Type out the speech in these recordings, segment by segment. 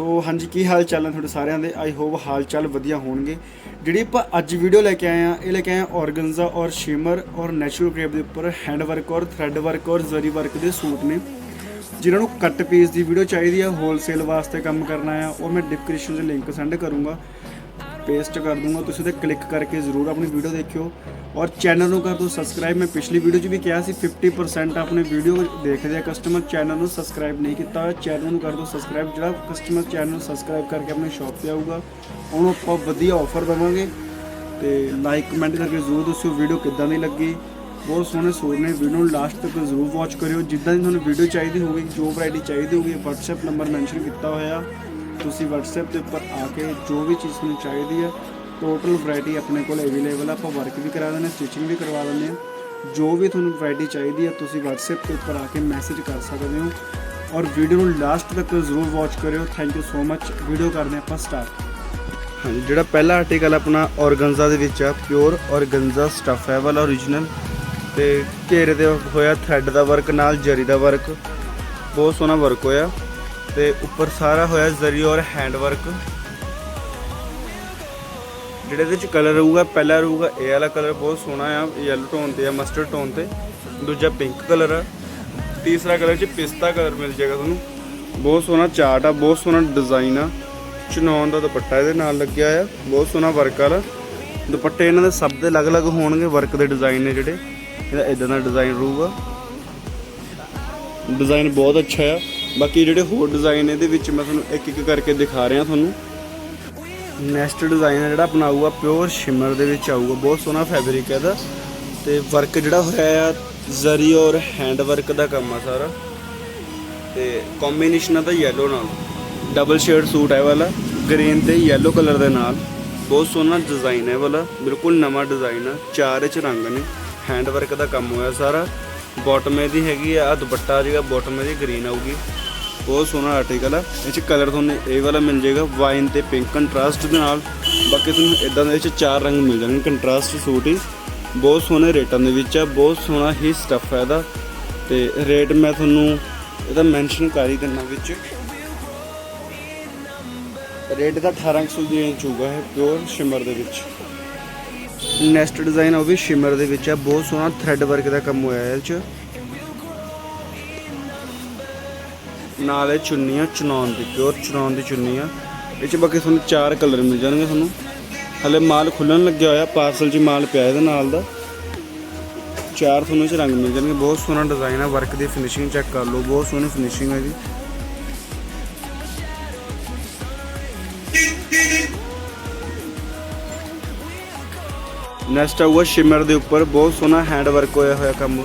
ਸੋ ਹਾਂਜੀ, ਕੀ ਹਾਲ ਚਾਲ ਨੇ ਤੁਹਾਡੇ ਸਾਰਿਆਂ ਦੇ? ਆਈ ਹੋਪ ਹਾਲ ਚਾਲ ਵਧੀਆ ਹੋਣਗੇ। ਜਿਹੜੀ ਆਪਾਂ ਅੱਜ ਵੀਡੀਓ ਲੈ ਕੇ ਆਏ ਆ ਇਹ ਲੈ ਕੇ ਆਏ ਆ ਔਰਗਨਜ਼ਾ ਔਰ ਸ਼ਿਮਰ ਔਰ ਨੈਚੁਰਲ ਕ੍ਰੇਪ ਦੇ ਉੱਪਰ ਹੈਂਡ ਵਰਕ ਔਰ ਥ੍ਰੈਡ ਵਰਕ ਔਰ ਜ਼ਰੀ ਵਰਕ ਦੇ ਸੂਟ ਨੇ। ਜਿਨ੍ਹਾਂ ਨੂੰ ਕੱਟ ਪੀਸ ਦੀ ਵੀਡੀਓ ਚਾਹੀਦੀ ਆ ਹੋਲਸੇਲ ਵਾਸਤੇ ਕੰਮ ਕਰਨਾ ਆ, ਉਹ ਮੈਂ ਡਿਸਕ੍ਰਿਪਸ਼ਨ 'ਚ ਲਿੰਕ ਸੈਂਡ ਕਰੂੰਗਾ। ਪੇਸਟ ਕਰ ਦੂੰਗਾ, ਤੁਸੀਂ ਉਹਦੇ ਕਲਿੱਕ ਕਰਕੇ ਜ਼ਰੂਰ ਆਪਣੀ ਵੀਡੀਓ ਦੇਖਿਓ। ਔਰ ਚੈਨਲ ਨੂੰ ਕਰ ਦਿਓ ਸਬਸਕ੍ਰਾਈਬ ਮੈਂ ਪਿਛਲੀ ਵੀਡੀਓ 'ਚ ਵੀ ਕਿਹਾ ਸੀ 50% ਆਪਣੇ ਵੀਡੀਓ ਦੇਖਦੇ ਆ ਕਸਟਮਰ ਚੈਨਲ ਨੂੰ ਸਬਸਕ੍ਰਾਈਬ ਨਹੀਂ ਕੀਤਾ ਹੋਇਆ। ਚੈਨਲ ਨੂੰ ਕਰ ਦਿਓ ਸਬਸਕ੍ਰਾਈਬ ਜਿਹੜਾ ਕਸਟਮਰ ਚੈਨਲ ਨੂੰ ਸਬਸਕ੍ਰਾਈਬ ਕਰਕੇ ਆਪਣੇ ਸ਼ਾਪ ਤੇ ਆਊਗਾ, ਉਹਨੂੰ ਆਪਾਂ ਵਧੀਆ ਆਫਰ ਦੇਵਾਂਗੇ। ਤੇ ਲਾਈਕ ਕਮੈਂਟ ਕਰਕੇ ਜ਼ਰੂਰ ਦੱਸਿਓ ਵੀਡੀਓ ਕਿੱਦਾਂ ਦੀ ਲੱਗੀ। ਬਹੁਤ ਸੋਹਣੇ ਸੂਟ ਨੇ ਵੀਡੀਓ ਨੂੰ ਲਾਸਟ ਤੱਕ ਜ਼ਰੂਰ ਵਾਚ ਕਰਿਓ। ਜਿੱਦਾਂ ਦੀ ਤੁਹਾਨੂੰ ਵੀਡੀਓ ਚਾਹੀਦੀ ਹੋਵੇ ਜੋ ਵੈਰਾਈਟੀ ਚਾਹੀਦੀ ਹੋਵੇ WhatsApp ਨੰਬਰ ਮੈਂਸ਼ਨ ਕੀਤਾ ਹੋਇਆ। ਤੁਸੀਂ WhatsApp ਦੇ ਉੱਪਰ ਆ ਕੇ ਜੋ ਵੀ ਚੀਜ਼ ਤੁਹਾਨੂੰ ਚਾਹੀਦੀ ਹੈ ਟੋਟਲ ਵੈਰਾਈਟੀ ਆਪਣੇ ਕੋਲ ਅਵੇਲੇਬਲ ਆ ਆਪਾਂ ਵਰਕ ਵੀ ਕਰਾ ਦਿੰਦੇ ਹਾਂ ਸਟਿਚਿੰਗ ਵੀ ਕਰਵਾ ਦਿੰਦੇ ਹਾਂ। ਜੋ ਵੀ ਤੁਹਾਨੂੰ ਵੈਰਾਈਟੀ ਚਾਹੀਦੀ ਹੈ, ਤੁਸੀਂ WhatsApp ਦੇ ਉੱਪਰ ਆ ਕੇ ਮੈਸੇਜ ਕਰ ਸਕਦੇ ਹੋ। ਔਰ ਵੀਡੀਓ ਨੂੰ ਲਾਸਟ ਤੱਕ ਜ਼ਰੂਰ ਵਾਚ ਕਰਿਓ। Thank you so much video ਕਰਦੇ ਹਾਂ ਆਪਾਂ ਸਟਾਰਟ ਹਾਂਜੀ, ਜਿਹੜਾ ਪਹਿਲਾ ਆਰਟੀਕਲ ਆਪਣਾ ਔਰਗਨਜ਼ਾ ਦੇ ਵਿੱਚ ਆ ਪਿਓਰ ਔਰਗਨਜ਼ਾ ਸਟਫ ਹੈ, ਵਾਲਾ origignal ਤੇ ਘੇਰੇ ਦੇ ਹੋਇਆ ਥ੍ਰੈਡ ਦਾ ਵਰਕ ਨਾਲ ਜਰੀ ਦਾ ਵਰਕ ਬਹੁਤ ਸੋਹਣਾ ਵਰਕ ਹੋਇਆ। ਤੇ ਉੱਪਰ ਸਾਰਾ ਹੋਇਆ ਜ਼ਰੀ ਔਰ ਹੈਂਡ ਵਰਕ ਜਿਹੜੇ ਇਹਦੇ ਚ ਕਲਰ ਰਹੂਗਾ, ਪਹਿਲਾ ਰਹੂਗਾ, ਇਹ ਵਾਲਾ ਕਲਰ ਬਹੁਤ ਸੋਹਣਾ ਆ ਯੈਲੋ ਟੋਨ ਤੇ ਆ ਮਸਟਰਡ ਟੋਨ ਤੇ। ਦੂਜਾ ਪਿੰਕ ਕਲਰ ਆ। ਤੀਸਰਾ ਕਲਰ ਚ ਪਿਸਤਾ ਕਲਰ ਮਿਲ ਜਾਏਗਾ ਤੁਹਾਨੂੰ। ਬਹੁਤ ਸੋਹਣਾ ਚਾਰਟ ਆ, ਬਹੁਤ ਸੋਹਣਾ ਡਿਜ਼ਾਈਨ ਆ। ਚਨੌਨ ਦਾ ਦੁਪੱਟਾ ਇਹਦੇ ਨਾਲ ਲੱਗਿਆ ਆ, ਬਹੁਤ ਸੋਹਣਾ ਵਰਕ ਵਾਲਾ। ਦੁਪੱਟੇ ਇਹਨਾਂ ਦੇ ਸਭ ਦੇ ਅਲੱਗ-ਅਲੱਗ ਹੋਣਗੇ ਵਰਕ ਦੇ ਡਿਜ਼ਾਈਨ ਨੇ ਜਿਹੜੇ। ਇਹਦਾ ਇਦਾਂ ਦਾ ਡਿਜ਼ਾਈਨ ਰਹੂਗਾ। ਡਿਜ਼ਾਈਨ ਬਹੁਤ ਅੱਛਾ ਆ। ਬਾਕੀ ਜਿਹੜੇ ਹੋਰ ਡਿਜ਼ਾਈਨ ਇਹਦੇ ਵਿੱਚ ਮੈਂ ਤੁਹਾਨੂੰ ਇੱਕ ਇੱਕ ਕਰਕੇ ਦਿਖਾ ਰਿਹਾ ਤੁਹਾਨੂੰ। ਨੈਕਸਟ ਡਿਜ਼ਾਈਨ ਹੈ ਜਿਹੜਾ ਬਣਾਊਗਾ ਪਿਓਰ ਸ਼ਿਮਰ ਦੇ ਵਿੱਚ ਆਊਗਾ, ਬਹੁਤ ਸੋਹਣਾ ਫੈਬਰਿਕ ਹੈ ਇਹਦਾ। ਤੇ ਵਰਕ ਜਿਹੜਾ ਹੋਇਆ ਆ, ਜ਼ਰੀ ਔਰ ਹੈਂਡ ਵਰਕ ਦਾ ਕੰਮ ਆ ਸਾਰਾ। ਤੇ ਕੰਬੀਨੇਸ਼ਨ ਆ ਤਾਂ yellow ਨਾਲ। ਡਬਲ ਸ਼ੇਡ ਸੂਟ ਹੈ ਵਾਲਾ ਗ੍ਰੀਨ ਤੇ ਯੈਲੋ ਕਲਰ ਦੇ ਨਾਲ। ਬਹੁਤ ਸੋਹਣਾ ਡਿਜ਼ਾਈਨ ਹੈ ਵਾਲਾ, ਬਿਲਕੁਲ ਨਵਾਂ ਡਿਜ਼ਾਈਨ ਆ, ਚਾਰ ਚ ਰੰਗ ਨੇ। ਹੈਂਡ ਵਰਕ ਦਾ ਕੰਮ ਹੋਇਆ ਸਾਰਾ। ਬਾਟਮ ਇਹਦੀ ਹੈਗੀ ਆ, ਆਹ ਦੁਪੱਟਾ ਜਿਹੜਾ ਬਾਟਮ ਇਹਦੀ ਗ੍ਰੀਨ ਆਊਗੀ। ਬਹੁਤ ਸੋਹਣਾ ਆਰਟੀਕਲ ਆ। ਇਹ ਚ ਕਲਰ ਤੁਹਾਨੂੰ ਇਹ ਵਾਲਾ ਮਿਲ ਜਾਏਗਾ ਵਾਈਨ ਤੇ ਪਿੰਕ ਕੰਟਰਾਸਟ ਦੇ ਨਾਲ। ਬਾਕੀ ਤੁਹਾਨੂੰ ਇਦਾਂ ਦੇ ਵਿੱਚ ਚਾਰ ਰੰਗ ਮਿਲ ਜਾਣਗੇ ਕੰਟਰਾਸਟ ਸੂਟ ਹੀ। ਬਹੁਤ ਸੋਹਣੇ ਰੇਟਾਂ ਦੇ ਵਿੱਚ ਆ, ਬਹੁਤ ਸੋਹਣਾ ਹੀ ਸਟੱਫ ਹੈ ਇਹਦਾ। ਤੇ ਰੇਟ ਮੈਂ ਤੁਹਾਨੂੰ ਇਹਦਾ ਮੈਂਸ਼ਨ ਕਰ ਹੀ ਦਿੰਨਾ ਵਿੱਚ। ਰੇਟ ਦਾ 1800 ਦੀ ਰੇਂਜ ਹੋਊਗਾ, ਇਹ ਪਿਓਰ ਸ਼ਿਮਰ ਦੇ ਵਿੱਚ। ਨੈਕਸਟ ਡਿਜ਼ਾਈਨ ਉਹ ਵੀ ਸ਼ਿਮਰ ਦੇ ਵਿੱਚ ਆ। ਬਹੁਤ ਸੋਹਣਾ ਥ੍ਰੈਡ ਵਰਕ ਦਾ ਕੰਮ ਹੋਇਆ ਹੈ ਇਹ ਚ। ਨਾਲ ਇਹ ਚੁੰਨੀਆਂ ਚਨੌਨ ਦੀ ਪਿਓਰ ਚਨੌਨ ਦੀ ਚੁੰਨੀ ਆ ਇਹ ਚ ਬਾਕੀ ਤੁਹਾਨੂੰ ਚਾਰ ਕਲਰ ਮਿਲ ਜਾਣਗੇ ਤੁਹਾਨੂੰ। ਹਲੇ ਮਾਲ ਖੁੱਲਣ ਲੱਗਿਆ ਹੋਇਆ ਪਾਰਸਲ 'ਚ ਮਾਲ ਪਿਆ ਇਹਦੇ ਨਾਲ ਦਾ। ਚਾਰ ਤੁਹਾਨੂੰ 'ਚ ਰੰਗ ਮਿਲ ਜਾਣਗੇ। ਬਹੁਤ ਸੋਹਣਾ ਡਿਜ਼ਾਈਨ ਆ ਵਰਕ ਦੀ ਫਿਨਿਸ਼ਿੰਗ ਚੈੱਕ ਕਰ ਲਓ। ਬਹੁਤ ਸੋਹਣੀ ਫਿਨਿਸ਼ਿੰਗ ਹੈ ਜੀ ਨੈਕਸਟ ਆਊਗਾ ਸ਼ਿਮਰ ਦੇ ਉੱਪਰ ਬਹੁਤ ਸੋਹਣਾ ਹੈਂਡ ਵਰਕ ਹੋਇਆ ਹੋਇਆ ਕੰਮ।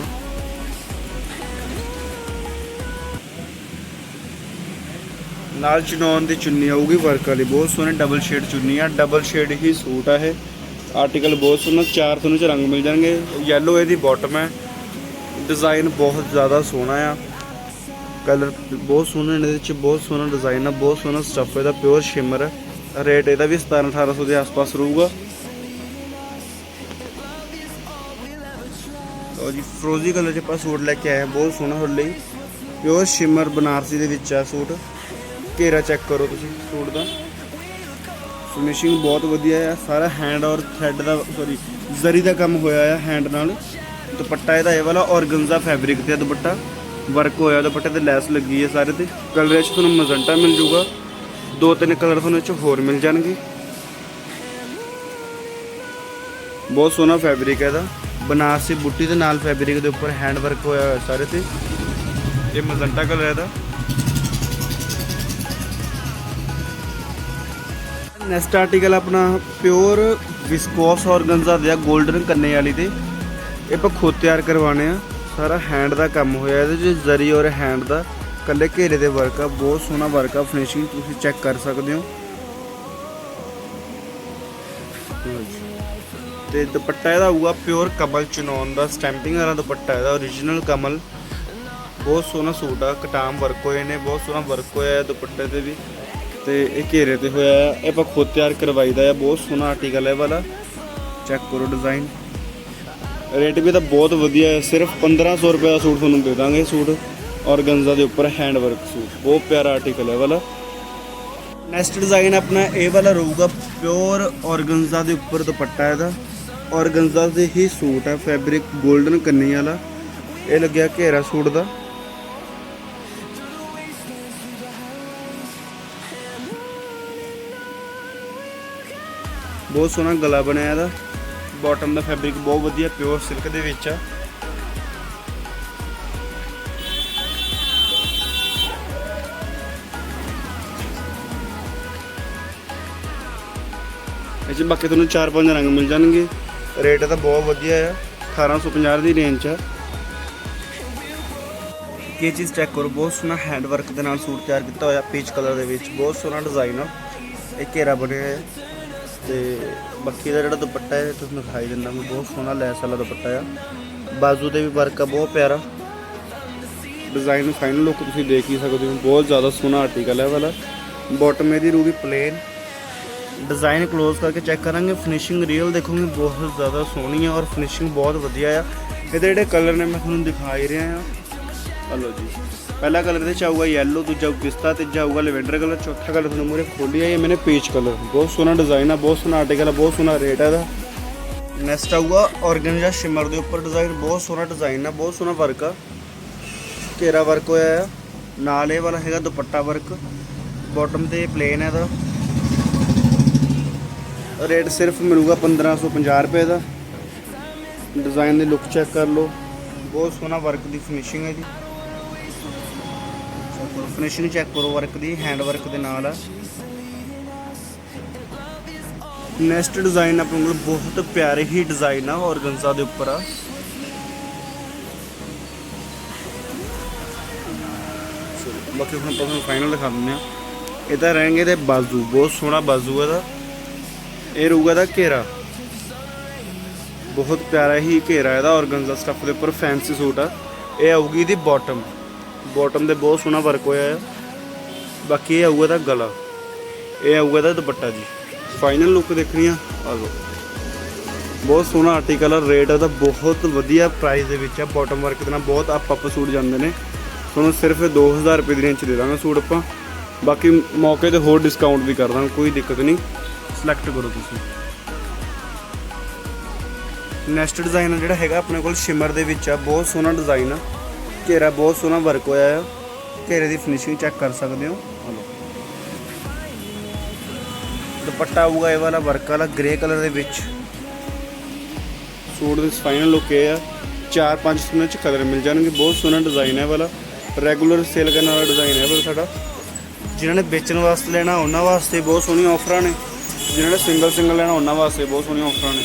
ਨਾਲ ਚਨੌਨ ਦੀ ਚੁੰਨੀ ਆਊਗੀ ਵਰਕ ਵਾਲੀ, ਬਹੁਤ ਸੋਹਣੀ ਡਬਲ ਸ਼ੇਡ ਚੁੰਨੀ ਆ ਡਬਲ ਸ਼ੇਡ ਹੀ ਸੂਟ ਆ ਇਹ। ਆਰਟੀਕਲ ਬਹੁਤ ਸੋਹਣਾ, ਚਾਰ ਤੁਹਾਨੂੰ ਚ ਰੰਗ ਮਿਲ ਜਾਣਗੇ। ਯੈਲੋ ਇਹਦੀ ਬਾਟਮ ਹੈ। ਡਿਜ਼ਾਈਨ ਬਹੁਤ ਜ਼ਿਆਦਾ ਸੋਹਣਾ ਆ। ਕਲਰ ਬਹੁਤ ਸੋਹਣੇ ਨੇ, ਇਹਦੇ ਵਿੱਚ ਬਹੁਤ ਸੋਹਣਾ ਡਿਜ਼ਾਈਨ ਆ, ਬਹੁਤ ਸੋਹਣਾ ਸਟੱਫ ਇਹਦਾ ਪਿਓਰ ਸ਼ਿਮਰ ਹੈ ਰੇਟ ਇਹਦਾ ਵੀ 17 1800 ਦੇ ਆਸ-ਪਾਸ ਰਹੂਗਾ। ਲਓ ਜੀ ਫਰੋਜ਼ੀ ਕਲਰ ਚ ਆਪਾਂ ਸੂਟ ਲੈ ਕੇ ਆਏ ਹਾਂ, ਬਹੁਤ ਸੋਹਣਾ ਤੁਹਾਡੇ ਲਈ। ਪਿਓਰ ਸ਼ਿਮਰ ਬਨਾਰਸੀ ਦੇ ਵਿੱਚ ਆ ਸੂਟ। ਘੇਰਾ ਚੈੱਕ ਕਰੋ ਤੁਸੀਂ ਸੂਟ ਦਾ। ਫਿਨਿਸ਼ਿੰਗ ਬਹੁਤ ਵਧੀਆ ਆ। ਸਾਰਾ ਹੈਂਡ ਔਰ ਥ੍ਰੈਡ ਦਾ ਸੌਰੀ ਜ਼ਰੀ ਦਾ ਕੰਮ ਹੋਇਆ ਆ ਹੈਂਡ ਨਾਲ। ਦੁਪੱਟਾ ਇਹਦਾ ਇਹ ਵਾਲਾ ਔਰਗਨਜ਼ਾ ਫੈਬਰਿਕ ਤੇ ਦੁਪੱਟਾ। ਵਰਕ ਹੋਇਆ ਦੁਪੱਟੇ ਤੇ, ਲੈਸ ਲੱਗੀ ਹੈ ਸਾਰੇ ਤੇ। ਕਲਰ 'ਚ ਤੁਹਾਨੂੰ ਮਜ਼ੰਟਾ ਮਿਲ ਜੂਗਾ। ਦੋ ਤਿੰਨ ਕਲਰ ਤੁਹਾਨੂੰ ਇਹ 'ਚ ਹੋਰ ਮਿਲ ਜਾਣਗੇ। ਬਹੁਤ ਸੋਹਣਾ ਫੈਬਰਿਕ ਹੈ ਇਹਦਾ। ਬਨਾਰਸੀ ਬੁੱਟੀ ਦੇ ਨਾਲ ਫੈਬਰਿਕ ਦੇ ਉੱਪਰ ਹੈਂਡ ਵਰਕ ਹੋਇਆ ਹੋਇਆ ਸਾਰੇ ਤੇ। ਇਹ ਮਜ਼ੰਟਾ ਕਲਰ ਹੈ ਇਹਦਾ। ਨੈਕਸਟ ਆਰਟੀਕਲ ਆਪਣਾ ਪਿਓਰ ਵਿਸਕੋਸ ਔਰਗਨਜ਼ਾ ਦੇ ਆ 골ਡਨ ਕੰਨੇ ਵਾਲੀ ਤੇ ਇਹ ਆਪਾਂ ਖੁਦ ਤਿਆਰ ਕਰਵਾਣੇ ਆ। ਸਾਰਾ ਹੈਂਡ ਦਾ ਕੰਮ ਹੋਇਆ ਇਹਦੇ ਚ ਜ਼ਰੀ ਔਰ ਹੈਂਡ ਦਾ। ਕੱਲੇ ਘੇਰੇ ਦੇ ਵਰਕ ਆ, ਬਹੁਤ ਸੋਹਣਾ ਵਰਕ ਆ ਫਿਨਿਸ਼ਿੰਗ ਤੁਸੀਂ ਚੈੱਕ ਕਰ ਸਕਦੇ ਹੋ। ਤੇ ਦੁਪੱਟਾ ਇਹਦਾ ਹੋਊਗਾ ਪਿਓਰ ਕਮਲ ਚਨੌਨ ਦਾ ਸਟੈਂਪਿੰਗ ਵਾਲਾ ਦੁਪੱਟਾ ਇਹਦਾ origignal ਕਮਲ। ਬਹੁਤ ਸੋਹਣਾ ਸੂਟ ਆ, ਕਟਾਮ ਵਰਕ ਹੋਏ ਨੇ, ਬਹੁਤ ਸੋਹਣਾ ਵਰਕ ਹੋਇਆ ਹੈ ਦੁਪੱਟੇ ਤੇ ਵੀ। ਤੇ ਇਹ ਘੇਰੇ ਤੇ ਹੋਇਆ ਹੈ, ਇਹ ਆਪਾਂ ਖੁਦ ਤਿਆਰ ਕਰਵਾਈਦਾ ਹੈ, ਬਹੁਤ ਸੋਹਣਾ ਆਰਟੀਕਲ ਹੈ ਵਾਲਾ। ਚੈੱਕ ਕਰੋ ਡਿਜ਼ਾਈਨ ਰੇਟ ਵੀ ਤਾਂ ਬਹੁਤ ਵਧੀਆ ਹੈ, ਸਿਰਫ 1500 ਰੁਪਏ ਦਾ ਸੂਟ ਤੁਹਾਨੂੰ ਦੇ ਦਾਂਗੇ ਸੂਟ। ਔਰਗਨਜ਼ਾ ਦੇ ਉੱਪਰ ਹੈਂਡ ਵਰਕ ਸੂਟ, ਬਹੁਤ ਪਿਆਰਾ ਆਰਟੀਕਲ ਹੈ ਵਾਲਾ। ਨੈਕਸਟ ਡਿਜ਼ਾਈਨ ਆਪਣਾ ਇਹ ਵਾਲਾ ਰਹੂਗਾ ਪਿਓਰ ਔਰਗਨਜ਼ਾ ਦੇ ਉੱਪਰ ਦੁਪੱਟਾ ਇਹਦਾ। ਔਰਗਨਜ਼ਾ ਦੇ ਹੀ ਸੂਟ ਹੈ ਫੈਬਰਿਕ 골ਡਨ ਕੰਨੀ ਵਾਲਾ। ਇਹ ਲੱਗਿਆ ਘੇਰਾ ਸੂਟ ਦਾ। ਬਹੁਤ ਸੋਹਣਾ ਗਲਾ ਬਣਿਆ ਇਹਦਾ। ਬਾਟਮ ਦਾ ਫੈਬਰਿਕ ਬਹੁਤ ਵਧੀਆ ਪਿਓਰ ਸਿਲਕ ਦੇ ਵਿੱਚ ਆ। ਇਹ 'ਚ ਬਾਕੀ ਤੁਹਾਨੂੰ 4-5 ਰੰਗ ਮਿਲ ਜਾਣਗੇ। ਰੇਟ ਤਾਂ ਬਹੁਤ ਵਧੀਆ ਆ। 1850 ਦੀ ਰੇਂਜ 'ਚ ਆ। ਇਹ ਚੀਜ਼ ਚੈੱਕ ਕਰੋ ਬਹੁਤ ਸੋਹਣਾ ਹੈਂਡ ਵਰਕ ਦੇ ਨਾਲ ਸੂਟ ਤਿਆਰ ਕੀਤਾ ਹੋਇਆ ਪੀਚ ਕਲਰ ਦੇ ਵਿੱਚ। ਬਹੁਤ ਸੋਹਣਾ ਡਿਜ਼ਾਈਨ ਆ। ਇਹ ਘੇਰਾ ਬਣਿਆ ਹੈ। ਤੇ ਬਾਕੀ ਦਾ ਜਿਹੜਾ ਦੁਪੱਟਾ ਹੈ ਤੁਹਾਨੂੰ ਦਿਖਾਈ ਦਿੰਦਾ ਮੈਂ ਬਹੁਤ ਸੋਹਣਾ ਲੈਸ ਵਾਲਾ ਦੁਪੱਟਾ ਆ। ਬਾਜ਼ੂ ਤੇ ਵੀ ਵਰਕ ਆ ਬਹੁਤ ਪਿਆਰਾ। ਡਿਜ਼ਾਈਨ ਫਾਈਨਲ ਲੁੱਕ ਤੁਸੀਂ ਦੇਖ ਹੀ ਸਕਦੇ ਹੋ। ਬਹੁਤ ਜ਼ਿਆਦਾ ਸੋਹਣਾ ਆਰਟੀਕਲ ਹੈ ਵਾਲਾ। ਬਾਟਮ ਇਹਦੀ ਰੂਬੀ ਪਲੇਨ ਡਿਜ਼ਾਈਨ ক্লোਜ਼ ਕਰਕੇ ਚੈੱਕ ਕਰਾਂਗੇ। ਫਿਨਿਸ਼ਿੰਗ ਰੀਅਲ ਦੇਖੋਗੇ, ਬਹੁਤ ਜ਼ਿਆਦਾ ਸੋਹਣੀ ਹੈ ਔਰ ਫਿਨਿਸ਼ਿੰਗ ਬਹੁਤ ਵਧੀਆ ਆ। ਇਹਦੇ ਜਿਹੜੇ ਕਲਰ ਨੇ, ਮੈਂ ਤੁਹਾਨੂੰ ਦਿਖਾ ਹੀ ਰਿਹਾ ਆ। ਹਲੋ ਜੀ। ਪਹਿਲਾ ਕਲਰ ਇਹਦੇ ਚ ਆਊਗਾ ਯੈਲੋ ਦੂਜਾ ਪਿਸਤਾ, ਤੀਜਾ ਆਊਗਾ ਲੈਵੈਂਡਰ ਕਲਰ ਚੌਥਾ ਕਲਰ ਤੁਹਾਨੂੰ ਮੂਰੇ ਖੋਲੀ ਹੈ ਇਹ ਮੈਨੇ ਪੀਚ ਕਲਰ ਬਹੁਤ ਸੋਹਣਾ ਡਿਜ਼ਾਈਨ ਆ, ਬਹੁਤ ਸੋਹਣਾ ਆਰਟੀਕਲ ਆ, ਬਹੁਤ ਸੋਹਣਾ ਰੇਟ ਆ ਇਹਦਾ। ਨੈਕਸਟ ਆਊਗਾ ਔਰਗਨਜਾ ਸ਼ਿਮਰ ਦੇ ਉੱਪਰ ਡਿਜ਼ਾਈਨ ਬਹੁਤ ਸੋਹਣਾ ਡਿਜ਼ਾਈਨ ਆ, ਬਹੁਤ ਸੋਹਣਾ ਵਰਕ ਆ। ਘੇਰਾ ਵਰਕ ਹੋਇਆ ਆ। ਨਾਲ ਇਹ ਵਾਲਾ ਹੈਗਾ ਦੁਪੱਟਾ ਵਰਕ ਬਾਟਮ ਤੇ ਪਲੇਨ ਹੈ ਇਹਦਾ। ਰੇਟ ਸਿਰਫ ਮਿਲੂਗਾ 1550 ਰੁਪਏ ਦਾ। ਡਿਜ਼ਾਈਨ ਦੀ ਲੁੱਕ ਚੈੱਕ ਕਰ ਲਓ। ਬਹੁਤ ਸੋਹਣਾ ਵਰਕ ਦੀ ਫਿਨਿਸ਼ਿੰਗ ਹੈ ਜੀ। ਫਿਨਿਸ਼ਿੰਗ ਚੈੱਕ ਕਰੋ ਵਰਕ ਦੀ ਹੈਂਡ ਵਰਕ ਦੇ ਨਾਲ ਆ। ਨੈਕਸਟ ਡਿਜ਼ਾਈਨ ਆਪਣੇ ਕੋਲ ਬਹੁਤ ਪਿਆਰੇ ਹੀ ਡਿਜ਼ਾਈਨ ਆ ਔਰਗਨਜ਼ਾ ਦੇ ਉੱਪਰ ਆ। ਬਾਕੀ ਹੁਣ ਆਪਾਂ ਤੁਹਾਨੂੰ ਫਾਈਨਲ ਦਿਖਾ ਦਿੰਦੇ ਆ ਇਹ ਤਾਂ ਰਹਿਣਗੇ ਤੇ ਬਾਜ਼ੂ, ਬਹੁਤ ਸੋਹਣਾ ਬਾਜ਼ੂ ਇਹਦਾ। ਇਹ ਰਹੂਗਾ ਦਾ ਘੇਰਾ। ਬਹੁਤ ਪਿਆਰਾ ਹੀ ਘੇਰਾ ਇਹਦਾ ਔਰਗਨਜ਼ਾ ਸਟੱਫ ਦੇ ਉੱਪਰ ਫੈਂਸੀ ਸੂਟ ਆ। ਇਹ ਆਊਗੀ ਇਹਦੀ ਬਾਟਮ ਬਾਟਮ ਦੇ ਬਹੁਤ ਸੋਹਣਾ ਵਰਕ ਹੋਇਆ ਹੈ ਬਾਕੀ ਇਹ ਆਊਗਾ ਦਾ ਗਲਾ। ਇਹ ਆਊਗਾ ਦਾ ਦੁਪੱਟਾ ਜੀ। ਫਾਈਨਲ ਲੁੱਕ ਦੇਖਣੀ ਆ। ਆ ਬਹੁਤ ਸੋਹਣਾ ਆਰਟੀਕਲ ਆ। ਰੇਟ ਇਹਦਾ ਬਹੁਤ ਵਧੀਆ ਪ੍ਰਾਈਸ ਦੇ ਵਿੱਚ ਆ। ਬਾਟਮ ਵਰਕ ਦੇ ਨਾਲ ਬਹੁਤ ਅਪ ਅਪ ਸੂਟ ਜਾਂਦੇ ਨੇ। ਤੁਹਾਨੂੰ ਸਿਰਫ ਇਹ 2000 ਰੁਪਏ ਦੀ ਰੇਂਜ 'ਚ ਦੇ ਦਾਂਗਾ ਸੂਟ ਆਪਾਂ। ਬਾਕੀ ਮੌਕੇ ਤੇ ਹੋਰ ਡਿਸਕਾਊਂਟ ਵੀ ਕਰ ਦਾਂਗੇ। ਕੋਈ ਦਿੱਕਤ ਨਹੀਂ। ਸਿਲੈਕਟ ਕਰੋ ਤੁਸੀਂ। ਨੈਕਸਟ ਡਿਜ਼ਾਈਨ ਜਿਹੜਾ ਹੈਗਾ ਆਪਣੇ ਕੋਲ ਸ਼ਿਮਰ ਦੇ ਵਿੱਚ ਆ। ਬਹੁਤ ਸੋਹਣਾ ਡਿਜ਼ਾਈਨ ਆ। ਘੇਰਾ ਬਹੁਤ ਸੋਹਣਾ ਵਰਕ ਹੋਇਆ ਆ। ਘੇਰੇ ਦੀ ਫਿਨਿਸ਼ਿੰਗ ਚੈੱਕ ਕਰ ਸਕਦੇ ਹੋ। ਦੁਪੱਟਾ ਆਊਗਾ ਇਹ ਵਾਲਾ ਵਰਕ ਵਾਲਾ ਗ੍ਰੇ ਕਲਰ ਦੇ ਵਿੱਚ। ਸੂਟ ਦੇ ਫਾਈਨਲ ਲੁੱਕ ਇਹ ਆ। ਚਾਰ ਪੰਜ ਸੂਨਾਂ ਚ ਕਲਰ ਮਿਲ ਜਾਣਗੇ। ਬਹੁਤ ਸੋਹਣਾ ਡਿਜ਼ਾਈਨ ਹੈ ਵਾਲਾ। ਰੈਗੂਲਰ ਸੇਲ ਕਰਨ ਵਾਲਾ ਡਿਜ਼ਾਈਨ ਹੈ ਵਾਲਾ ਸਾਡਾ। ਜਿਨ੍ਹਾਂ ਨੇ ਵੇਚਣ ਵਾਸਤੇ ਲੈਣਾ, ਉਹਨਾਂ ਵਾਸਤੇ ਬਹੁਤ ਸੋਹਣੀਆਂ ਆਫਰਾਂ ਨੇ। ਜਿਨ੍ਹਾਂ ਨੇ ਸਿੰਗਲ ਸਿੰਗਲ ਲੈਣਾ ਉਹਨਾਂ ਵਾਸਤੇ ਬਹੁਤ ਸੋਹਣੀਆਂ ਆਫਰਾਂ ਨੇ।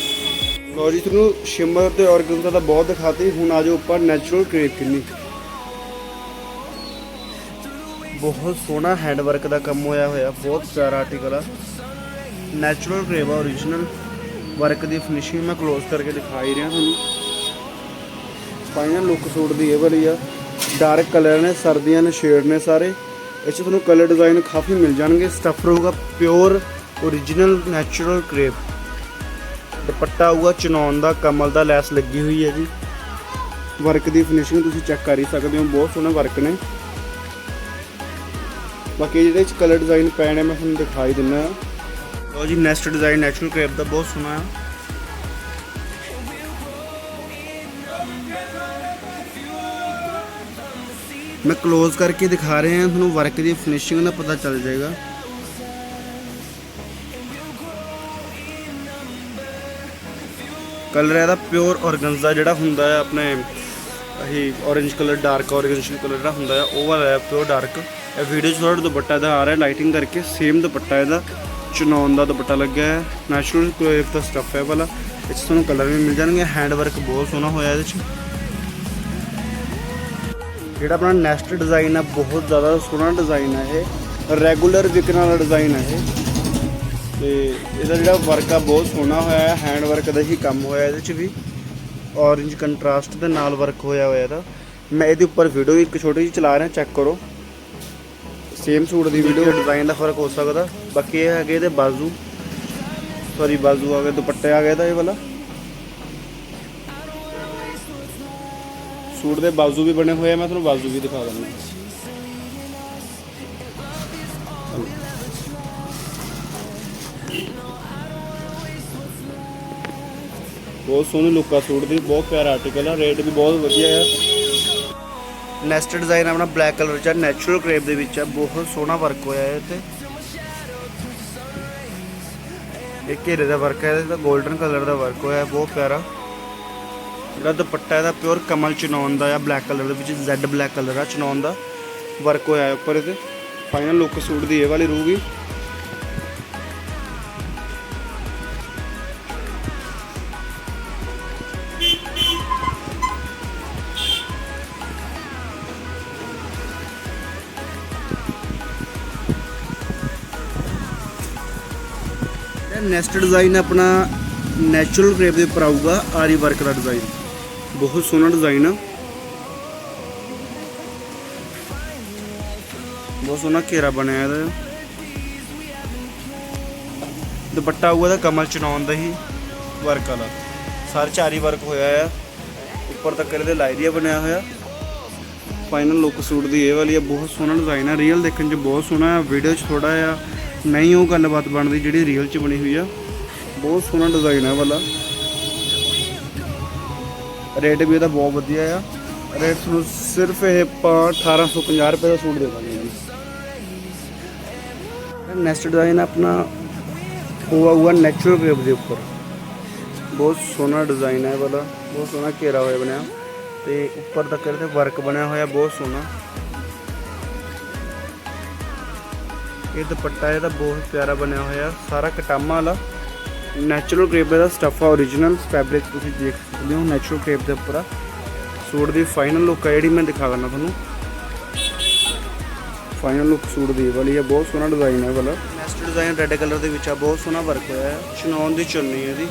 ਲੋ ਜੀ ਤੁਹਾਨੂੰ ਸ਼ਿਮਰ ਤੇ ਔਰਗਨਜ਼ਾ ਤਾਂ ਬਹੁਤ ਦਿਖਾਤੀ ਹੁਣ ਆ ਜਾਓ ਉੱਪਰ ਨੈਚੁਰਲ ਕ੍ਰੇਪ ਕਿੰਨੀ ਬਹੁਤ ਸੋਹਣਾ ਹੈਂਡ ਵਰਕ ਦਾ ਕੰਮ ਹੋਇਆ ਹੋਇਆ ਬਹੁਤ ਪਿਆਰਾ ਆਰਟੀਕਲ ਆ। ਨੈਚੁਰਲ ਕ੍ਰੇਪ ਆ origignal ਵਰਕ ਦੀ ਫਿਨਿਸ਼ਿੰਗ ਮੈਂ ক্লোਜ਼ ਕਰਕੇ ਦਿਖਾ ਹੀ ਰਿਹਾ ਤੁਹਾਨੂੰ। ਫਾਈਨਲ ਲੁੱਕ ਸੂਟ ਦੀ ਇਹ ਵਾਲੀ ਆ। ਡਾਰਕ ਕਲਰ ਨੇ ਸਰਦੀਆਂ ਨੇ ਸ਼ੇਡ ਨੇ ਸਾਰੇ। ਇਹ 'ਚ ਤੁਹਾਨੂੰ ਕਲਰ ਡਿਜ਼ਾਈਨ ਕਾਫੀ ਮਿਲ ਜਾਣਗੇ। ਸਟਫ ਰਹੂਗਾ ਪਿਓਰ origignal ਨੈਚੁਰਲ ਕ੍ਰੇਪ ਦੁਪੱਟਾ ਆਊਗਾ ਚਨੌਨ ਦਾ, ਕਮਲ ਦਾ, ਲੈਸ ਲੱਗੀ ਹੋਈ ਹੈ ਜੀ। ਵਰਕ ਦੀ ਫਿਨਿਸ਼ਿੰਗ ਤੁਸੀਂ ਚੈੱਕ ਕਰ ਹੀ ਸਕਦੇ ਹੋ, ਬਹੁਤ ਸੋਹਣਾ ਵਰਕ ਨੇ। ਬਾਕੀ ਜਿਹੜੇ ਚ ਕਲਰ ਡਿਜ਼ਾਈਨ ਪਏ ਨੇ ਮੈਂ ਤੁਹਾਨੂੰ ਦਿਖਾਈ ਦਿੰਦਾ ਲਓ ਜੀ ਨੈਕਸਟ ਡਿਜ਼ਾਈਨ ਨੈਚੁਰਲ ਕ੍ਰੇਪ ਦਾ ਬਹੁਤ ਸੋਹਣਾ ਹੈ। ਮੈਂ ক্লোਜ਼ ਕਰਕੇ ਦਿਖਾ ਰਿਹਾ ਹਾਂ, ਤੁਹਾਨੂੰ ਵਰਕ ਦੀ ਫਿਨਿਸ਼ਿੰਗ ਦਾ ਪਤਾ ਚੱਲ ਜਾਏਗਾ। ਕਲਰ ਇਹਦਾ ਪਿਓਰ ਔਰਗਨਜ਼ਾ ਜਿਹੜਾ ਹੁੰਦਾ ਹੈ ਆਪਣੇ ਆਹੀ orange colour dark orange colour ਜਿਹੜਾ ਹੁੰਦਾ ਹੈ, ਉਹ ਵਾਲਾ ਹੈ ਪਿਓਰ ਡਾਰਕ ਇਹ ਵੀਡੀਓ 'ਚ ਥੋੜਾ ਦੁਪੱਟਾ ਦਾ ਆ ਰਿਹਾ ਲਾਈਟਿੰਗ ਕਰਕੇ ਸੇਮ ਦੁਪੱਟਾ ਇਹਦਾ। ਚਨੌਨ ਦਾ ਦੁਪੱਟਾ ਲੱਗਿਆ ਹੈ ਨੈਚੁਰਲ ਕਲੇਫ ਦਾ ਸਟੱਫ ਹੈ ਵਾਲਾ। ਇਹ 'ਚ ਤੁਹਾਨੂੰ ਕਲਰ ਵੀ ਮਿਲ ਜਾਣਗੇ ਹੈਂਡ ਵਰਕ ਬਹੁਤ ਸੋਹਣਾ ਹੋਇਆ ਇਹਦੇ 'ਚ। ਜਿਹੜਾ ਆਪਣਾ ਨੈਕਸਟ ਡਿਜ਼ਾਈਨ ਹੈ, ਬਹੁਤ ਜ਼ਿਆਦਾ ਸੋਹਣਾ ਡਿਜ਼ਾਈਨ ਹੈ ਇਹ। ਰੈਗੂਲਰ ਵਿਕਣ ਵਾਲਾ ਡਿਜ਼ਾਈਨ ਹੈ ਇਹ। ਤੇ ਇਹਦਾ ਜਿਹੜਾ ਵਰਕ ਆ ਬਹੁਤ ਸੋਹਣਾ ਹੋਇਆ ਹੈ ਹੈਂਡ ਵਰਕ ਦਾ ਹੀ ਕੰਮ ਹੋਇਆ ਇਹਦੇ 'ਚ ਵੀ। Orange ਕੰਟਰਾਸਟ ਦੇ ਨਾਲ ਵਰਕ ਹੋਇਆ ਹੋਇਆ ਇਹਦਾ। ਮੈਂ ਇਹਦੇ ਉੱਪਰ ਵੀਡੀਓ ਇੱਕ ਛੋਟੀ ਜਿਹੀ ਚਲਾ ਰਿਹਾ ਚੈੱਕ ਕਰੋ। ਸੇਮ ਸੂਟ ਦੀ ਵੀਡੀਓ ਡਿਜ਼ਾਈਨ ਦਾ ਫ਼ਰਕ ਹੋ ਸਕਦਾ। ਬਾਕੀ ਇਹ ਹੈਗੇ ਇਹਦੇ ਬਾਜ਼ੂ। ਸੌਰੀ ਬਾਜ਼ੂ ਆ ਗਏ ਦੁਪੱਟੇ ਆ ਗਏ ਤਾਂ ਇਹ ਵਾਲਾ। ਸੂਟ ਦੇ ਬਾਜ਼ੂ ਵੀ ਬਣੇ ਹੋਏ ਆ, ਮੈਂ ਤੁਹਾਨੂੰ ਬਾਜ਼ੂ ਵੀ ਦਿਖਾ ਦਿੰਦਾ। ਬਹੁਤ ਸੋਹਣੀ ਲੁੱਕ ਆ ਸੂਟ ਦੀ, ਬਹੁਤ ਪਿਆਰਾ ਆਰਟੀਕਲ ਆ ਰੇਟ ਵੀ ਬਹੁਤ ਵਧੀਆ ਆ। ਨੈਸਟ ਡਿਜ਼ਾਈਨ ਆਪਣਾ ਬਲੈਕ ਕਲਰ ਚ ਨੈਚੁਰਲ ਕ੍ਰੇਪ ਦੇ ਵਿੱਚ ਆ, ਬਹੁਤ ਸੋਹਣਾ ਵਰਕ ਹੋਇਆ ਹੈ ਤੇ। ਇਹ ਘੇਰੇ ਦਾ ਵਰਕ ਹੈ ਇਹਦਾ 골ਡਨ ਕਲਰ ਦਾ ਵਰਕ ਹੋਇਆ, ਬਹੁਤ ਪਿਆਰਾ। ਜਿਹੜਾ ਦੁਪੱਟਾ, ਇਹਦਾ ਪਿਓਰ ਕਮਲ ਚਨੌਨ ਦਾ ਆ ਬਲੈਕ ਕਲਰ ਦੇ ਵਿੱਚ ਜ਼ੈਡ ਬਲੈਕ ਕਲਰ ਆ, ਚਨੌਨ ਦਾ ਵਰਕ ਹੋਇਆ ਹੈ ਉੱਪਰ ਇਹਦੇ। ਫਾਈਨਲ ਲੁੱਕ ਸੂਟ ਦੀ ਇਹ ਵਾਲੀ ਰਹੂਗੀ। ਨੈਕਸਟ ਡਿਜ਼ਾਈਨ ਆਪਣਾ ਨੈਚੁਰਲ ਕ੍ਰੇਪ ਦੇ ਉੱਪਰ ਆਊਗਾ, ਆਰੀ ਵਰਕ ਦਾ ਡਿਜ਼ਾਈਨ। ਬਹੁਤ ਸੋਹਣਾ ਡਿਜ਼ਾਈਨ ਆ। ਬਹੁਤ ਸੋਹਣਾ ਘੇਰਾ ਬਣਿਆ ਇਹਦਾ। ਦੁਪੱਟਾ ਆਊਗਾ ਦਾ ਕਮਲ ਚਨਾਉਣ ਦਾ ਹੀ ਵਰਕ ਵਾਲਾ। ਸਾਰੇ ਚਾਰੀ ਵਰਕ ਹੋਇਆ ਆ। ਉੱਪਰ ਤੱਕ ਇਹਦੇ ਲਾਈਰੀਆ ਬਣਿਆ ਹੋਇਆ। ਫਾਈਨਲ ਲੁੱਕ ਸੂਟ ਦੀ ਇਹ ਵਾਲੀ ਆ, ਬਹੁਤ ਸੋਹਣਾ ਡਿਜ਼ਾਈਨ ਆ। ਰੀਅਲ ਦੇਖਣ 'ਚ ਬਹੁਤ ਸੋਹਣਾ ਆ ਵੀਡੀਓ 'ਚ ਥੋੜਾ ਆ। ਨਹੀਂ ਉਹ ਗੱਲਬਾਤ ਬਣਦੀ ਜਿਹੜੀ ਰੀਅਲ 'ਚ ਬਣੀ ਹੋਈ ਆ। ਬਹੁਤ ਸੋਹਣਾ ਡਿਜ਼ਾਈਨ ਆ ਵਾਲਾ। ਰੇਟ ਵੀ ਇਹਦਾ ਬਹੁਤ ਵਧੀਆ ਆ। ਰੇਟ ਤੁਹਾਨੂੰ ਸਿਰਫ ਇਹ ਆਪਾਂ 1850 ਰੁਪਏ ਦਾ ਸੂਟ ਦੇ ਦਾਂਗੇ ਜੀ। ਨੈਕਸਟ ਡਿਜ਼ਾਈਨ ਆਪਣਾ, ਉਹ ਆਊਗਾ ਨੈਚੁਰਲ ਕ੍ਰੇਪ ਦੇ ਉੱਪਰ। ਬਹੁਤ ਸੋਹਣਾ ਡਿਜ਼ਾਈਨ ਹੈ ਇਹ ਵਾਲਾ। ਬਹੁਤ ਸੋਹਣਾ ਘੇਰਾ ਹੋਇਆ ਬਣਿਆ। ਤੇ ਉੱਪਰ ਤੱਕ ਇਹਦੇ ਵਰਕ ਬਣਿਆ ਹੋਇਆ, ਬਹੁਤ ਸੋਹਣਾ। ਇਹ ਦੁਪੱਟਾ ਇਹਦਾ ਬਹੁਤ ਪਿਆਰਾ ਬਣਿਆ ਹੋਇਆ, ਸਾਰਾ ਕਟਾਮਾ ਵਾਲਾ। ਨੈਚੁਰਲ ਕ੍ਰੇਪ ਦਾ ਸਟਫ ਆ origignal ਫੈਬਰਿਕ ਤੁਸੀਂ ਦੇਖ ਸਕਦੇ ਹੋ ਨੈਚੁਰਲ ਕ੍ਰੇਪ ਦੇ ਉੱਪਰ ਸੂਟ ਦੀ ਫਾਈਨਲ ਲੁੱਕ ਆ, ਜਿਹੜੀ ਮੈਂ ਦਿਖਾ ਦਿੰਦਾ ਤੁਹਾਨੂੰ। ਫਾਈਨਲ ਲੁੱਕ ਸੂਟ ਦੀ ਵਾਲੀ ਆ, ਬਹੁਤ ਸੋਹਣਾ ਡਿਜ਼ਾਈਨ ਹੈ ਵਾਲਾ। ਨੈਕਸਟ ਡਿਜ਼ਾਈਨ ਰੈੱਡ ਕਲਰ ਦੇ ਵਿੱਚ ਆ, ਬਹੁਤ ਸੋਹਣਾ ਵਰਕ ਹੋਇਆ ਹੈ। ਚਨੌਨ ਦੀ ਚੁੰਨੀ ਹੈ ਇਹਦੀ।